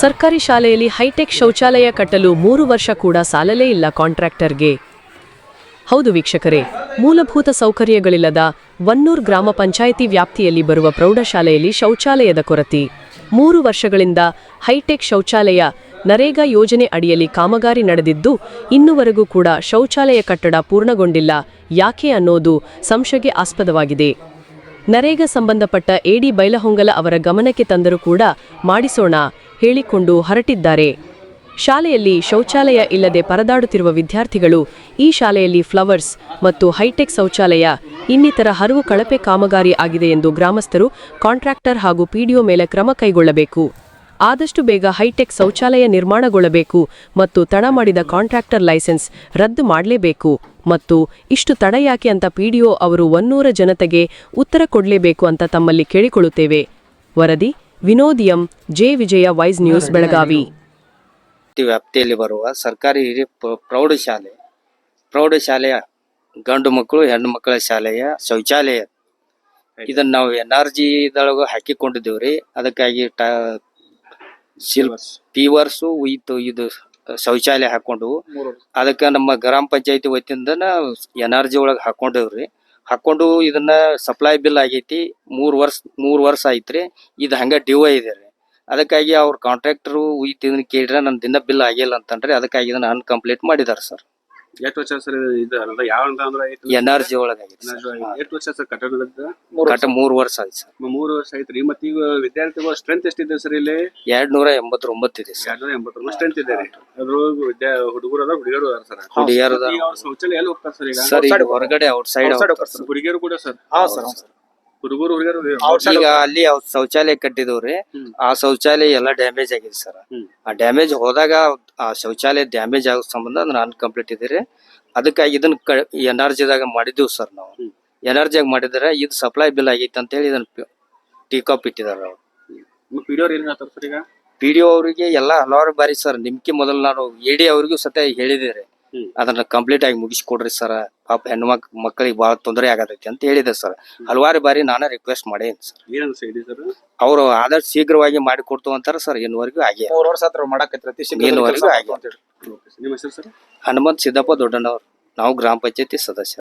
ಸರ್ಕಾರಿ ಶಾಲೆಯಲ್ಲಿ ಹೈಟೆಕ್ ಶೌಚಾಲಯ ಕಟ್ಟಲು ಮೂರು ವರ್ಷ ಕೂಡ ಸಾಲಲೇ ಇಲ್ಲ ಕಾಂಟ್ರಾಕ್ಟರ್ಗೆ. ಹೌದು ವೀಕ್ಷಕರೇ, ಮೂಲಭೂತ ಸೌಕರ್ಯಗಳಿಲ್ಲದ ವನ್ನೂರ್ ಗ್ರಾಮ ಪಂಚಾಯಿತಿ ವ್ಯಾಪ್ತಿಯಲ್ಲಿ ಬರುವ ಪ್ರೌಢಶಾಲೆಯಲ್ಲಿ ಶೌಚಾಲಯದ ಕೊರತೆ. ಮೂರು ವರ್ಷಗಳಿಂದ ಹೈಟೆಕ್ ಶೌಚಾಲಯ ನರೇಗಾ ಯೋಜನೆ ಅಡಿಯಲ್ಲಿ ಕಾಮಗಾರಿ ನಡೆದಿದ್ದು, ಇನ್ನುವರೆಗೂ ಕೂಡ ಶೌಚಾಲಯ ಕಟ್ಟಡ ಪೂರ್ಣಗೊಂಡಿಲ್ಲ. ಯಾಕೆ ಅನ್ನೋದು ಸಂಶಯಗೆ ಆಸ್ಪದವಾಗಿದೆ. ನರೇಗಾ ಸಂಬಂಧಪಟ್ಟ ಎಡಿ ಬೈಲಹೊಂಗಲ ಅವರ ಗಮನಕ್ಕೆ ತಂದರೂ ಕೂಡ ಮಾಡಿಸೋಣ. ಹೇಳಿಕೊಂಡು ಹೊರಟಿದ್ದಾರೆ. ಶಾಲೆಯಲ್ಲಿ ಶೌಚಾಲಯ ಇಲ್ಲದೆ ಪರದಾಡುತ್ತಿರುವ ವಿದ್ಯಾರ್ಥಿಗಳು ಈ ಶಾಲೆಯಲ್ಲಿ ಫ್ಲವರ್ಸ್ ಮತ್ತು ಹೈಟೆಕ್ ಶೌಚಾಲಯ, ಇನ್ನಿತರ ಹರವು ಕಳಪೆ ಕಾಮಗಾರಿ ಆಗಿದೆ ಎಂದು ಗ್ರಾಮಸ್ಥರು, ಕಾಂಟ್ರಾಕ್ಟರ್ ಹಾಗೂ ಪಿಡಿಒ ಮೇಲೆ ಕ್ರಮ ಕೈಗೊಳ್ಳಬೇಕು. ಆದಷ್ಟು ಬೇಗ ಹೈಟೆಕ್ ಶೌಚಾಲಯ ನಿರ್ಮಾಣಗೊಳ್ಳಬೇಕು ಮತ್ತು ತಡ ಮಾಡಿದ ಕಾಂಟ್ರಾಕ್ಟರ್ ಲೈಸೆನ್ಸ್ ರದ್ದು ಮಾಡಲೇಬೇಕು ಮತ್ತು ಇಷ್ಟು ತಡ ಯಾಕೆ ಅಂತ ಪಿಡಿಒ ಅವರು ಒನ್ನೂರ ಜನತೆಗೆ ಉತ್ತರ ಕೊಡಲೇಬೇಕು ಅಂತ ತಮ್ಮಲ್ಲಿ ಕೇಳಿಕೊಳ್ಳುತ್ತೇವೆ. ವರದಿ ವಿನೋದಿಯಂ J. Vijaya vice news Belagavi. ವ್ಯಾಪ್ತಿಯಲ್ಲಿ ಬರುವ ಸರ್ಕಾರಿ ಹಿರಿಯ ಪ್ರ- ಪ್ರೌಢಶಾಲೆ ಪ್ರೌಢಶಾಲೆಯ ಗಂಡು ಮಕ್ಕಳು ಹೆಣ್ಣು ಮಕ್ಕಳ ಶಾಲೆಯ ಶೌಚಾಲಯ. ಇದನ್ನ ನಾವು ಎನ್ ಆರ್ ಜಿ ಹಾಕಿಕೊಂಡಿದ್ದೇವೆ ರೀ. ಅದಕ್ಕಾಗಿ ಟ ಶಿಲ್ ಪೀವರ್ಸು ವಿತ್ ಇದು ಶೌಚಾಲಯ ಹಾಕೊಂಡು ಅದಕ್ಕೆ ನಮ್ಮ ಗ್ರಾಮ ಪಂಚಾಯತಿ ವತಿಯಿಂದ ಎನ್ ಆರ್ ಜಿ ಒಳಗೆ ಹಾಕೊಂಡೇವ್ರಿ. ಹಾಕೊಂಡು ಇದನ್ನ ಸಪ್ಲೈ ಬಿಲ್ ಆಗೈತಿ. ಮೂರ್ ವರ್ಷ ಮೂರ್ ವರ್ಷ ಐತ್ರಿ ಇದು ಹಂಗ ಡ್ಯೂ ಇದೆ ರೀ. ಅದಕ್ಕಾಗಿ ಅವ್ರ ಕಾಂಟ್ರಾಕ್ಟರು ಇದನ್ನ ಕೇಳಿದ್ರೆ ನನ್ನ ದಿನ ಬಿಲ್ ಆಗಿಲ್ಲ ಅಂತಂದ್ರೆ ಅದಕ್ಕಾಗಿ ಇದನ್ನ ಅನ್ಕಂಪ್ಲೀಟ್ ಮಾಡಿದಾರೆ ಸರ್ ಎಷ್ಟು ವರ್ಷ ಸರ್ ಇದು ಅಲ್ಲ ಯಾವ ಅಂತ ಅಂದ್ರೆ ಎನ್ ಆರ್ ಜಿ ಒಳಗೆ ಆಗೈತಿ ಎಷ್ಟು ವರ್ಷ ಸರ್ ಕಟ್ಟಡದ ಕಟ್ಟ ಮೂರ್ ವರ್ಷ. ಆಯ್ತು ಸರ್. ಮೂರು ವರ್ಷ ಐತ್ರಿ ಮತ್ತೆ ಈಗ ವಿದ್ಯಾರ್ಥಿಗಳ ಸ್ಟ್ರೆಂತ್ ಎಷ್ಟಿದೆ ಸರ್ ಇಲ್ಲಿ? ಎರಡ್ ನೂರ ಎಂಬತ್ತೊಂಬತ್ತು ಇದೆ ಸರ್. ಎರಡ್ ನೂರ ಎಂಬತ್ತು ಸ್ಟ್ರೆಂತ್ ಇದೆ ರೀ. ಅದ್ರೊಳಗೆ ವಿದ್ಯಾ ಹುಡುಗರು ಅದ ಹುಡುಗಿಯರು ಅದಾರ ಸರ್. ಹುಡುಗಿಯರು ಅದಾರ. ಈಗ ಅವ್ರ ಶೌಚಾಲಯ ಎಲ್ಲಿ ಹೋಗ್ತಾರೆ ಸರ್ ಈಗ? ಸರ್ ಈಗ ಹೊರಗಡೆ ಔಟ್ ಸೈಡ್ ಹುಡುಗಿಯರು ಕೂಡ ಸರ್. ಹಾ ಸರ್. ಹುಡುಗರು ಈಗ ಅಲ್ಲಿ ಅವ್ರ್ ಶೌಚಾಲಯ ಕಟ್ಟಿದವ್ರಿ ಆ ಶೌಚಾಲಯ ಎಲ್ಲ ಡ್ಯಾಮೇಜ್ ಆಗಿದೆ ಸರ್. ಆ ಡ್ಯಾಮೇಜ್ ಹೋದಾಗ ಆ ಶೌಚಾಲಯ ಡ್ಯಾಮೇಜ್ ಆಗೋ ಸಂಬಂಧ ನಾನ್ ಅನ್ಕಂಪ್ಲೀಟ್ ಇದ್ರಿ ಅದಕ್ಕಾಗಿ ಇದನ್ನ ಕ- ಎನರ್ಜಿದಾಗ ಜಿದಾಗ ಮಾಡಿದ್ದೀವಿ ಸರ್ ನಾವು. ಎನರ್ಜಿ ಆಗಿ ಮಾಡಿದ್ರೆ ಇದು ಸಪ್ಲೈ ಬಿಲ್ ಆಗಿತ್ತು ಅಂತ ಹೇಳಿ ಇದನ್ನ ಟೀಕಾಪ್ ಇಟ್ಟಿದ್ದಾರೆ ಅವ್ರು. ಪಿಡಿಯೋರ್ ಏನ್ ಹೇಳ್ತಾರೆ ಸರ್ ಈಗ? ಪಿ ಡಿ ಅವರಿಗೆ ಎಲ್ಲ ಹಲವಾರು ಬಾರಿ ಸರ್ ನಿಮ್ಗೆ ಮೊದಲು ನಾನು ಎ ಡಿ ಅವ್ರಿಗೂ ಸತ್ಯ ಹೇಳಿದ್ದೀರಿ. ಹ್ಮ್. ಅದನ್ನ ಕಂಪ್ಲೀಟ್ ಆಗಿ ಮುಗಿಸ್ಕೊಡ್ರಿ ಸರ್ ಪಾಪ ಹೆಣ್ಣು ಮಕ್ ಮಕ್ಕಳಿಗೆ ಬಹಳ ತೊಂದರೆ ಆಗತೈತಿ ಅಂತ ಹೇಳಿದೆ ಸರ್ ಹಲವಾರು ಬಾರಿ ನಾನೇ ರಿಕ್ವೆಸ್ಟ್ ಮಾಡೇನಿ ಸರ್ ಸೈಡ್ ಸರ್ ಅವರು ಆದಷ್ಟು ಶೀಘ್ರವಾಗಿ ಮಾಡಿಕೊಡ್ತು ಅಂತಾರ ಸರ್ ಇನ್ನುವರೆಗೂ ಆಗಿ ಮೂರ್ ವರ್ಷ ಹತ್ರ. ನಿಮ್ಮ ಹೆಸರು ಸರ್ ಹನುಮಂತ್ ಸಿದ್ದಪ್ಪ ದೊಡ್ಡನವ್ರು ನಾವು ಗ್ರಾಮ ಪಂಚಾಯತಿ ಸದಸ್ಯ.